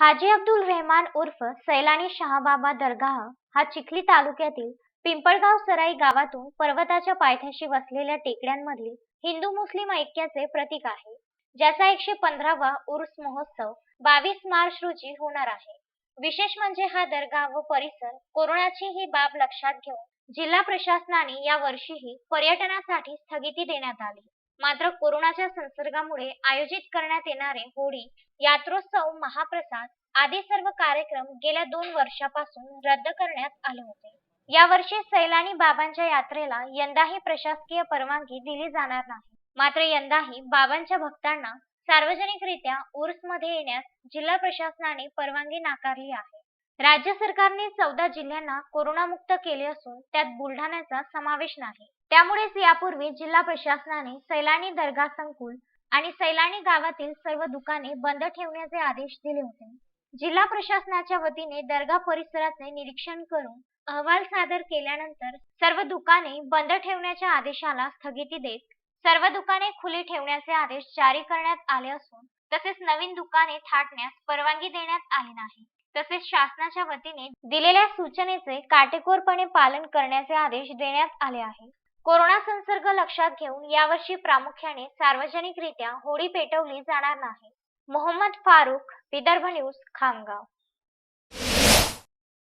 हाजी अब्दुल रेहमान उर्फ सैलानी शहाबाबा दरगाह हा चिखली तालुक्यातील पिंपळगाव सराई गावातून पर्वताच्या पायथ्याशी वसलेल्या टेकड्यांमधील हिंदू मुस्लिम ऐक्याचे प्रतीक आहे ज्याचा एकशे पंधरावा उर्स महोत्सव बावीस मार्च रोजी होणार आहे. विशेष म्हणजे हा दर्गा व परिसर कोरोनाची ही बाब लक्षात घेऊन जिल्हा प्रशासनाने या वर्षीही पर्यटनासाठी स्थगिती देण्यात आली. मात्र कोरोनाच्या संसर्गामुळे आयोजित करण्यात येणारे होळी यात्रोत्सव महाप्रसाद आदी सर्व कार्यक्रम गेल्या दोन वर्षापासून रद्द करण्यात आले होते. यावर्षी सैलानी बाबांच्या यात्रेला यंदाही प्रशासकीय परवानगी दिली जाणार नाही. मात्र यंदाही बाबांच्या भक्तांना सार्वजनिकरित्या उर्समध्ये येण्यास जिल्हा प्रशासनाने परवानगी नाकारली आहे. राज्य सरकारने चौदा जिल्ह्यांना कोरोनामुक्त केले असून त्यात बुलढाण्याचा समावेश नाही. त्यामुळेच यापूर्वी जिल्हा प्रशासनाने सैलानी दर्गा संकुल आणि सैलानी गावातील सर्व दुकाने बंद ठेवण्याचे आदेश दिले होते. जिल्हा प्रशासनाच्या वतीने दर्गा परिसराचे निरीक्षण करून अहवाल सादर केल्यानंतर सर्व दुकाने बंद ठेवण्याच्या आदेशाला स्थगिती देत सर्व दुकाने खुली ठेवण्याचे आदेश जारी करण्यात आले असून तसेच नवीन दुकाने थाटण्यास परवानगी देण्यात आली नाही. तसेच शासनाच्या वतीने दिलेल्या सूचनेचे काटेकोरपणे पालन करण्याचे आदेश देण्यात आले आहे. कोरोना संसर्ग लक्षात घेऊन यावर्षी प्रामुख्याने सार्वजनिकरित्या होळी पेटवली जाणार नाही. मोहम्मद फारुख विदर्भ न्यूज खामगाव.